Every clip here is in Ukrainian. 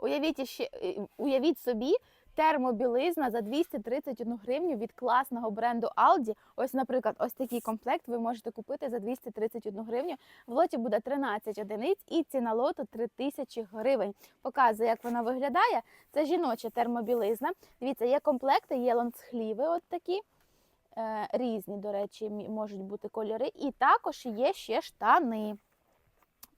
Уявіть, ще, е, уявіть собі, термобілизна за 231 гривню від класного бренду Aldi. Ось, наприклад, ось такий комплект ви можете купити за 231 гривню. В лоті буде 13 одиниць і ціна лоту 3000 гривень. Показую, як вона виглядає. Це жіноча термобілизна. Дивіться, є комплекти, є лонцхліви от такі. Е, різні, до речі, можуть бути кольори. І також є ще штани.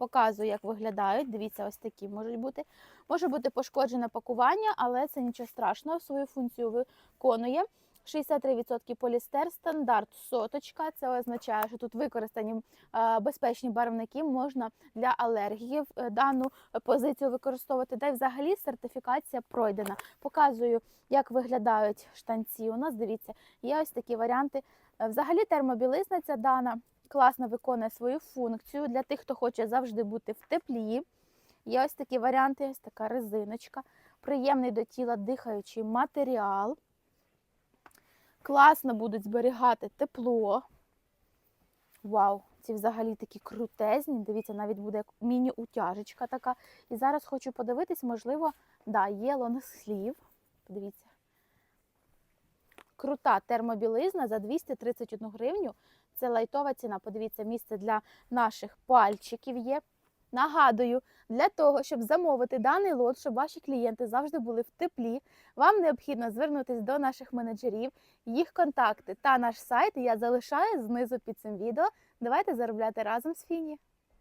Показую, як виглядають. Дивіться, ось такі можуть бути. Може бути пошкоджене пакування, але це нічого страшного. Свою функцію виконує. 63% полістер, стандарт соточка. Це означає, що тут використані безпечні барвники. Можна для алергіків е, дану позицію використовувати. Та й взагалі сертифікація пройдена. Показую, як виглядають штанці. У нас дивіться, є ось такі варіанти. Е, Взагалі термобілизна ця дана класно виконує свою функцію для тих, хто хоче завжди бути в теплі. Є ось такі варіанти, ось така резиночка, приємний до тіла дихаючий матеріал. Класно будуть зберігати тепло. Вау, ці взагалі такі крутезні. Дивіться, навіть буде міні-утяжечка така. І зараз хочу подивитись, можливо, да, є лонгслів. Подивіться. Крута термобілизна за 231 гривню. Це лайтова ціна. Подивіться, місце для наших пальчиків є. Нагадую, для того, щоб замовити даний лот, щоб ваші клієнти завжди були в теплі, вам необхідно звернутися до наших менеджерів, їх контакти та наш сайт я залишаю знизу під цим відео. Давайте заробляти разом з Фіні.